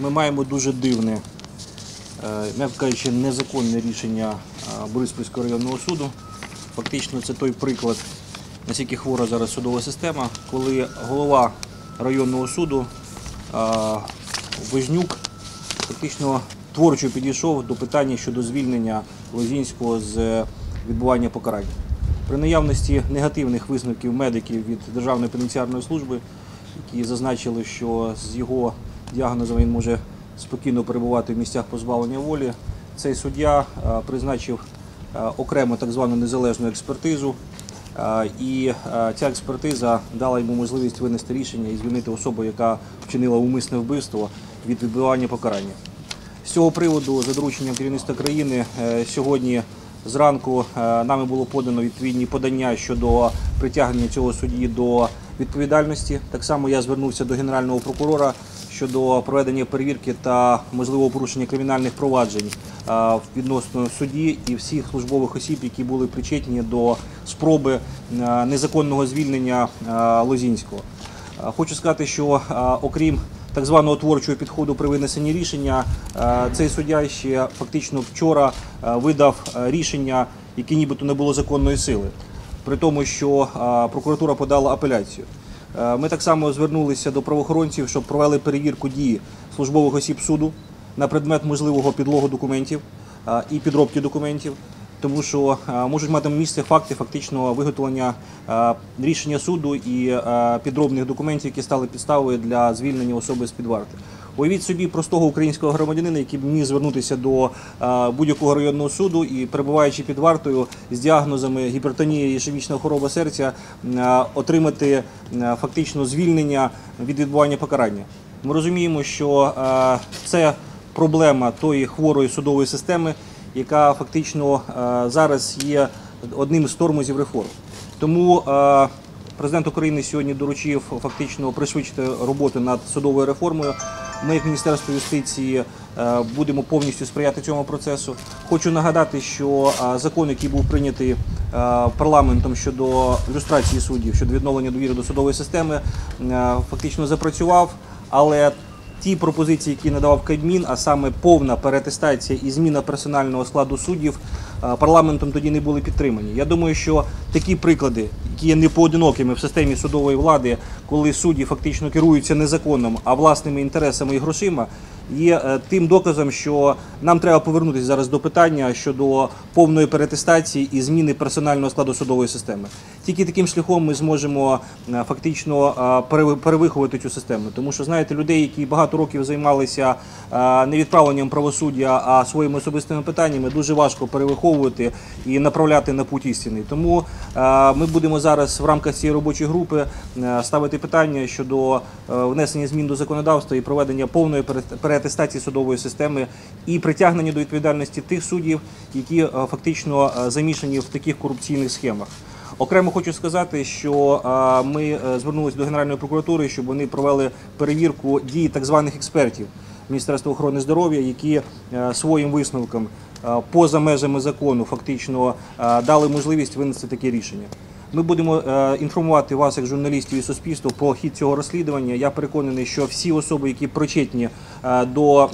ми маємо дуже дивне, е, м'яко кажучи, незаконне рішення е, Бориспільського районного суду. Фактично, це той приклад, наскільки хвора зараз судова система, коли голова районного суду е, Вожнюк фактично творчо підійшов до питання щодо звільнення Лозінського з відбування покарання. При наявності негативних висновків медиків від Державної пенітенціарної служби, які зазначили, що з його діагнозом він може спокійно перебувати в місцях позбавлення волі, цей суддя е, призначив е, окрему так звану незалежну експертизу. Е, І ця експертиза дала йому можливість винести рішення і звільнити особу, яка вчинила умисне вбивство від відбування покарання. З цього приводу, за дорученням керівництва країни, сьогодні зранку нами було подано відповідні подання щодо притягнення цього судді до відповідальності. Так само я звернувся до генерального прокурора щодо проведення перевірки та можливого порушення кримінальних проваджень відносно судді і всіх службових осіб, які були причетні до спроби незаконного звільнення Лозінського. Хочу сказати, що окрім так званого творчого підходу при винесенні рішення, цей суддя ще фактично вчора видав рішення, яке нібито не було законної сили, при тому, що прокуратура подала апеляцію. Е, Ми так само звернулися до правоохоронців, щоб провели перевірку дії службових осіб суду на предмет можливого підлогу документів е, і підробки документів тому що е, можуть мати місце факти фактично виготовлення рішення суду і підробних документів, які стали підставою для звільнення особи з під варти. Уявіть собі простого українського громадянина, який міг звернутися до е, будь-якого районного суду і перебуваючи під вартою з діагнозами гіпертонія і ішемічна хвороба серця, е, отримати е, фактично звільнення від відбування покарання. Ми розуміємо, що це проблема тої хворої судової системи, яка фактично зараз є одним з тормозів реформ. Тому президент України сьогодні доручив фактично пришвидшити роботу над судовою реформою. Ми, як Міністерство юстиції, е, будемо повністю сприяти цьому процесу. Хочу нагадати, що е, закон, який був прийнятий е, парламентом щодо люстрації суддів, щодо відновлення довіри до судової системи, фактично запрацював, але ті пропозиції, які надавав Кабмін, а саме повна перетестація і зміна персонального складу суддів, парламентом тоді не були підтримані. Я думаю, що такі приклади, які є непоодинокими в системі судової влади, коли судді фактично керуються не законом, а власними інтересами і грошима, є е, тим доказом, що нам треба повернутися зараз до питання щодо повної перетестації і зміни персонального складу судової системи. Тільки таким шляхом ми зможемо е, фактично е, перевиховувати цю систему. Тому що знаєте, людей, які багато років займалися е, не відправленням правосуддя, а своїми особистими питаннями, дуже важко перевиховувати і направляти на путь істини. Тому е, ми будемо зараз в рамках цієї робочої групи е, ставити питання щодо е, внесення змін до законодавства і проведення повної переатестації судової системи і притягнення до відповідальності тих суддів, які фактично замішані в таких корупційних схемах. Окремо хочу сказати, що ми звернулися до Генеральної прокуратури, щоб вони провели перевірку дій так званих експертів Міністерства охорони здоров'я, які е, своїм висновком е, поза межами закону фактично е, дали можливість винести таке рішення. Ми будемо інформувати вас, як журналістів і суспільство, про хід цього розслідування. Я переконаний, що всі особи, які причетні до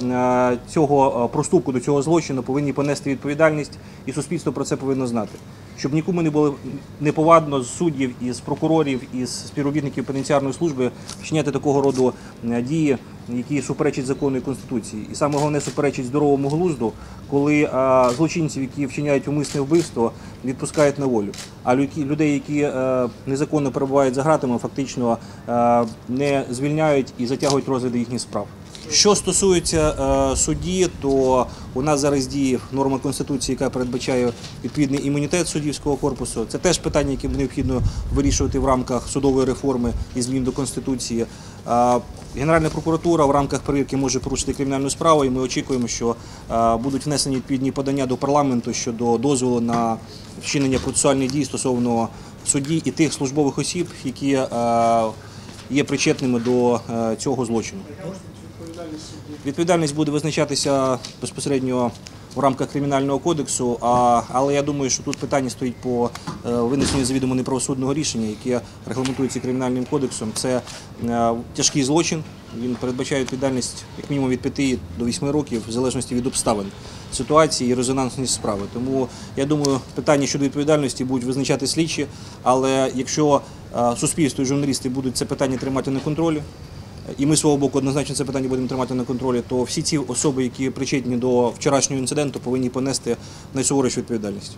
цього проступку, до цього злочину, повинні понести відповідальність, і суспільство про це повинно знати. Щоб нікому не було неповадно з суддів, із прокурорів, із співробітників пенітенціарної служби вчиняти такого роду дії, які суперечать закону і конституції, і саме головне суперечить здоровому глузду, коли а, злочинців, які вчиняють умисне вбивство, відпускають на волю. А людей, які а, незаконно перебувають за гратами, фактично а, не звільняють і затягують розгляди їхніх справ. Що стосується е, судді, то у нас зараз діє норма конституції, яка передбачає відповідний імунітет суддівського корпусу. Це теж питання, яке необхідно вирішувати в рамках судової реформи і змін до конституції. Генеральна прокуратура в рамках перевірки може порушити кримінальну справу, і ми очікуємо, що будуть внесені відповідні подання до парламенту щодо дозволу на вчинення процесуальних дій стосовно судді і тих службових осіб, які є причетними до е, цього злочину. Відповідальність буде визначатися безпосередньо в рамках кримінального кодексу. Але я думаю, що тут питання стоїть по е, винесенню завідомо неправосудного рішення, яке регламентується кримінальним кодексом. Це е, тяжкий злочин. Він передбачає відповідальність як мінімум від 5 до 8 років, в залежності від обставин ситуації і резонансність справи. Тому я думаю, питання щодо відповідальності будуть визначати слідчі. Але якщо е, суспільство і журналісти будуть це питання тримати на контролі, і ми свого боку однозначно це питання будемо тримати на контролі, то всі ці особи, які причетні до вчорашнього інциденту, повинні понести найсуворішу відповідальність.